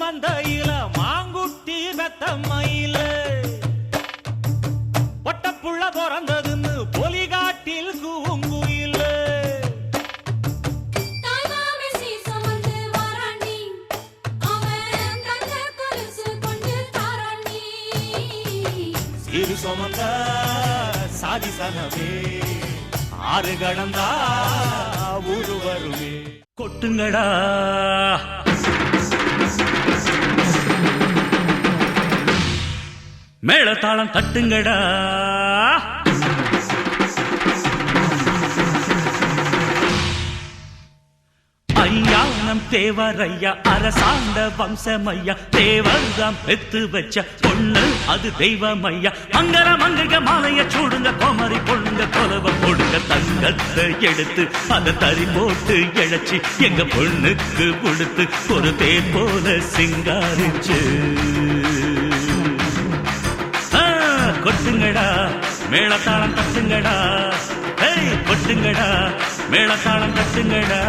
மந்தையில மாங்குட்டி மெத்தம்மையில பொட்டப்புள்ள பிறந்ததுன்னு போலி இரு சுமந்த சாதி சனமே. ஆறு கடந்தா ஊரு வருமே. கொட்டுங்கடா. மேளத்தாளம் தட்டுங்கடா. ஐயா நம் தேவரையா அரசாண்ட வம்சமையா தேவர்தாம் பெத்து வச்ச பொண்ணு அது தெய்வம் ஐயா மங்கள மங்கிக மாலைய சூடுங்க கோமரி பொண்ணுங்க கொலவ போடுங்க தங்கத்தை எடுத்து அதை தறி போட்டு இழைச்சி எங்க பொண்ணுக்கு கொடுத்து ஒரு தேர் போல சிங்காரிச்சு. ஆ, கொட்டுங்கடா மேளத்தாளம் தட்டுங்கடா. ஏய் கொட்டுங்கடா மேளத்தாளம் தட்டுங்கடா.